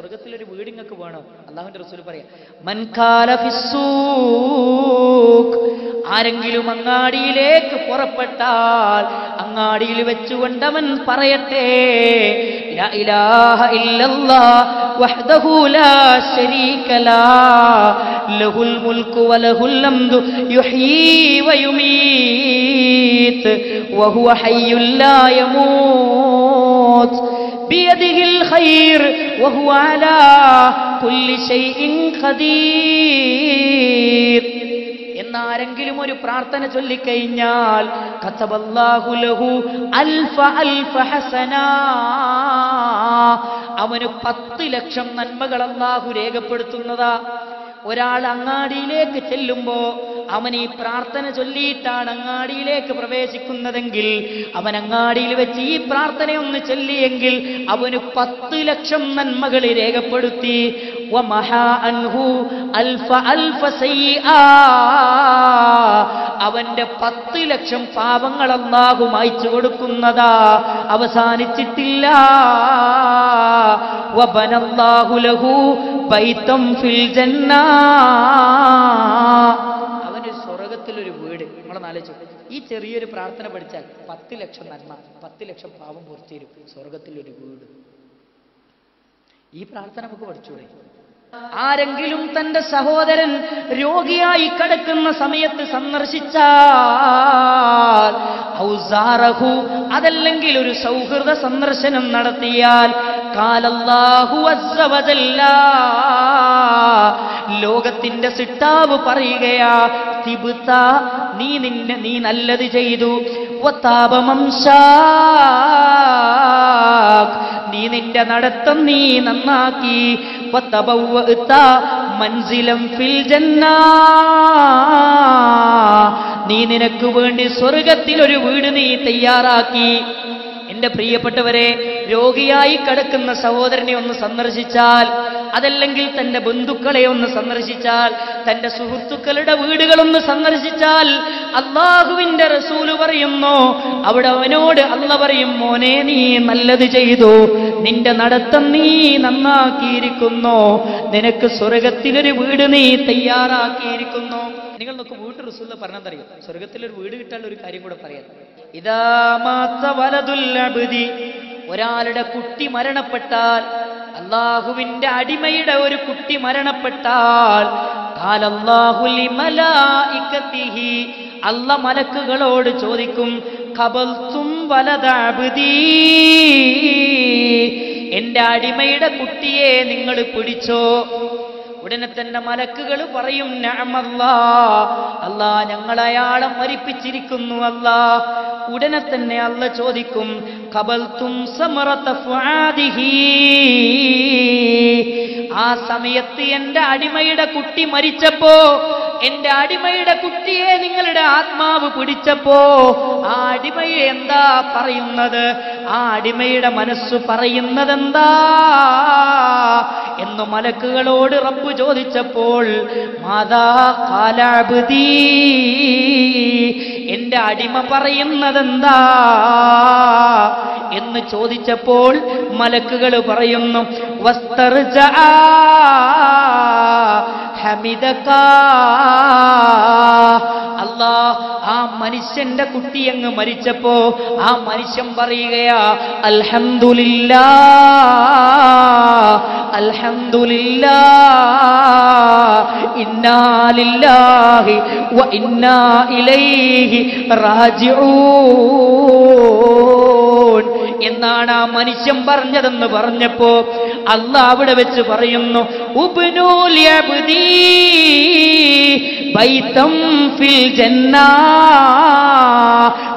സ്വർഗത്തിലൊരു വീട് നിങ്ങൾക്ക് വേണം. അള്ളാഹുവിന്റെ റസൂൽ പറയാം ആരെങ്കിലും അങ്ങാടിയിലേക്ക് പുറപ്പെട്ടാൽ അങ്ങാടിയിൽ വെച്ചുകൊണ്ടവൻ പറയട്ടെ ഇലാഹ ഇല്ലല്ലാ വഹ്ദഹു ലാ ശരീക ലഹുൽ വലഹുൽ വയുമീത് യമൂത് ഖൈർ وهو على كل شيء قدير എന്നാരെങ്കിലും ഒരു പ്രാർത്ഥന ചൊല്ലിക്കഴിഞ്ഞാൽ കത്തബല്ലാഹു ലഹു അൽഫ അൽഫ ഹസന അവന് പത്ത് ലക്ഷം നന്മകൾ അല്ലാഹു രേഖപ്പെടുത്തുന്നതാ ഒരാൾ അങ്ങാടിയിലേക്ക് ചെല്ലുമ്പോ അവൻ ഈ പ്രാർത്ഥന ചൊല്ലിയിട്ടാണ് അങ്ങാടിയിലേക്ക് പ്രവേശിക്കുന്നതെങ്കിൽ അവൻ അങ്ങാടിയിൽ വെച്ച് ഈ പ്രാർത്ഥനയൊന്ന് ചൊല്ലിയെങ്കിൽ അവന് പത്ത് ലക്ഷം നന്മകൾ രേഖപ്പെടുത്തി. അവന്റെ പത്ത് ലക്ഷം പാപങ്ങൾ അല്ലാഹു മായ്ച്ചു കൊടുക്കുന്നതാ. അവസാനിച്ചിട്ടില്ല. വബനല്ലാഹു ലഹു ബൈത്തം ഫിൽ ജന്ന അവന് സ്വർഗത്തിലൊരു വീട് നമ്മളെ ആലോചിച്ചു. ഈ ചെറിയൊരു പ്രാർത്ഥന പഠിച്ചാൽ പത്ത് ലക്ഷം നന്മ പത്ത് ലക്ഷം പാപം പൂർത്തീരും സ്വർഗത്തിലൊരു വീട്. ഈ പ്രാർത്ഥന നമുക്ക് പഠിച്ചൂടെ? ആരെങ്കിലും തന്റെ സഹോദരൻ രോഗിയായി കിടക്കുന്ന സമയത്ത് സന്ദർശിച്ചാൽ അതല്ലെങ്കിൽ ഒരു സൗഹൃദ സന്ദർശനം നടത്തിയാൽ കാലല്ലാഹു അസ്സവജല്ല ലോകത്തിന്റെ സിട്ടാവ് പറയുകയാ നീ നിന്നെ നീ നല്ലത് ചെയ്തു. നീ നിന്റെ നടത്തം നീ നന്നാക്കി. മൻസിലം ഫിൽ ജന്ന. നീ നിനക്ക് വേണ്ടി സ്വർഗത്തിൽ ഒരു വീട് നീ തയ്യാറാക്കി. എന്റെ പ്രിയപ്പെട്ടവരെ രോഗിയായി കിടക്കുന്ന സഹോദരനെ ഒന്ന് സന്ദർശിച്ചാൽ അതല്ലെങ്കിൽ തന്റെ ബന്ധുക്കളെ ഒന്ന് സന്ദർശിച്ചാൽ തന്റെ സുഹൃത്തുക്കളുടെ വീടുകളൊന്ന് സന്ദർശിച്ചാൽ അള്ളാഹുവിന്റെ റസൂൽ പറയുന്നു അവിടെ അവനോട് അല്ല പറയും മോനെ നീ നല്ലത് ചെയ്തു നിന്റെ നടത്തം നീ നന്നാക്കിയിരിക്കുന്നു. നിനക്ക് സ്വർഗത്തിലൊരു വീട് നീ തയ്യാറാക്കിയിരിക്കുന്നു. നിങ്ങൾ നോക്ക് വീട്ടിൽ റസൂൽ പറഞ്ഞതറിയോ സ്വർഗത്തിലൊരു വീട് കിട്ടാനുള്ള ഒരു കാര്യം കൂടെ പറയാം. ഇതാ മാത്ത വലതുൽ അബ്ദി. ഒരാളുടെ കുട്ടി മരണപ്പെട്ടാൽ അള്ളാഹുവിന്റെ അടിമയുടെ ഒരു കുട്ടി മരണപ്പെട്ടാൽ അല്ല മലക്കുകളോട് ചോദിക്കും കബൽത്തും എന്റെ അടിമയുടെ കുട്ടിയെ നിങ്ങൾ പിടിച്ചോ? ഉടനെ തന്നെ മലക്കുകൾ പറയും അല്ല ഞങ്ങൾ അയാളെ മരിപ്പിച്ചിരിക്കുന്നു അല്ലാ. ഉടനെ തന്നെ അല്ല ചോദിക്കും കബൽത്തും ആ സമയത്ത് എന്റെ അടിമയുടെ കുട്ടി മരിച്ചപ്പോ എന്റെ അടിമയുടെ കുട്ടിയെ നിങ്ങളുടെ ആത്മാവ് പിടിച്ചപ്പോ ആ അടിമയെ എന്താ പറയുന്നത്? ആ അടിമയുടെ മനസ്സ് പറയുന്നത് എന്താ എന്ന് മലക്കുകളോട് റബ്ബ് ചോദിച്ചപ്പോൾ മാതാ കാലാബുദീ എന്റെ അടിമ പറയുന്നതെന്താ? എന്ന് ചോദിച്ചപ്പോൾ മലക്കുകൾ പറയുന്നു വസ്തർജ ഹമിദക അല്ലാ ആ മനുഷ്യന്റെ കുട്ടി അങ്ങ് മരിച്ചപ്പോ ആ മനുഷ്യൻ പറയുകയാ അൽഹംദുലില്ലാ അൽഹംദുലില്ലാ ഇന്നാലില്ലാഹി വ ഇന്നാ ഇലൈഹി റാജിഊൻ. എന്നാണ് ആ മനുഷ്യൻ പറഞ്ഞതെന്ന് പറഞ്ഞപ്പോ അല്ല അവിടെ വെച്ച് പറയുന്നു ഉബ്നൂൽ യബ്ദീ ബൈതം ഫിൽ ജന്നാ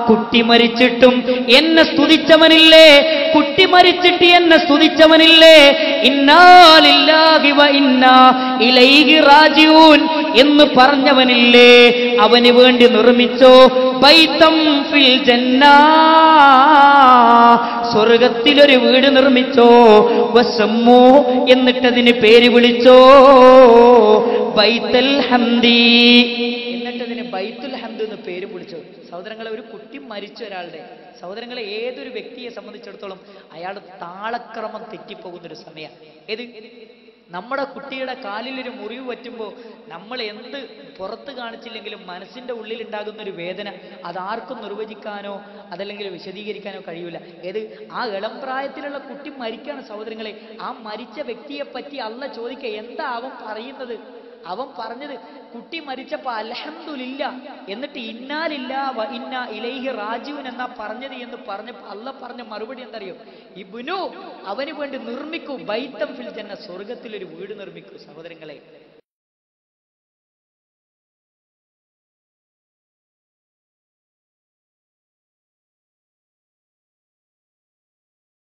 കുട്ടി മരിച്ചിട്ടും എന്നെ സ്തുതിച്ചവനില്ലേ? കുട്ടി മരിച്ചിട്ട് എന്നെ സ്തുതിച്ചവനില്ലേ? ഇന്നാലില്ലാഹിവ ഇന്നാ ഇലൈഹി റാജിഊൻ എന്ന് പറഞ്ഞവനില്ലേ? അവന് വേണ്ടി നിർമ്മിച്ചോ ബൈതം ഫിൽ ജന്നാ. സ്വർഗത്തിലൊരു വീട് നിർമ്മിച്ചോ? വസമ്മോ എന്നിട്ടതിന് പേര് വിളിച്ചോ? ബൈത്തൽ ബൈ ബൈത്തുൽ ഹംദ് എന്ന് പേര് വിളിച്ചു സഹോദരങ്ങളെ ഒരു കുട്ടി മരിച്ച ഒരാളുടെ സഹോദരങ്ങളെ ഏതൊരു വ്യക്തിയെ സംബന്ധിച്ചിടത്തോളം അയാൾ താളക്രമം തെറ്റിപ്പോകുന്ന ഒരു സമയം ഏത്? നമ്മുടെ കുട്ടിയുടെ കാലിലൊരു മുറിവ് പറ്റുമ്പോൾ നമ്മൾ എന്ത് പുറത്ത് കാണിച്ചില്ലെങ്കിലും മനസ്സിന്റെ ഉള്ളിൽ ഉണ്ടാകുന്ന ഒരു വേദന അതാർക്കും നിർവചിക്കാനോ അതല്ലെങ്കിൽ വിശദീകരിക്കാനോ കഴിയൂല. ഏത്? ആ ഇളം പ്രായത്തിലുള്ള കുട്ടി മരിക്കാണ് സഹോദരങ്ങളെ. ആ മരിച്ച വ്യക്തിയെ പറ്റി അല്ല ചോദിക്കുക. എന്താവും പറയുന്നത്? അവൻ പറഞ്ഞത് കുട്ടി മരിച്ചപ്പോ അലഹമില്ല എന്നിട്ട് ഇന്നാലില്ല വ ഇന്ന ഇലൈഹി റാജീവൻ എന്നാ പറഞ്ഞത് എന്ന് പറഞ്ഞപ്പോ അല്ല പറഞ്ഞ മറുപടി എന്തറിയോ? ഇബുനു അവന് വേണ്ടി നിർമ്മിക്കൂ ബൈത്തം ഫിൽ ജന്ന സ്വർഗത്തിൽ ഒരു വീട് നിർമ്മിക്കൂ സഹോദരങ്ങളെ.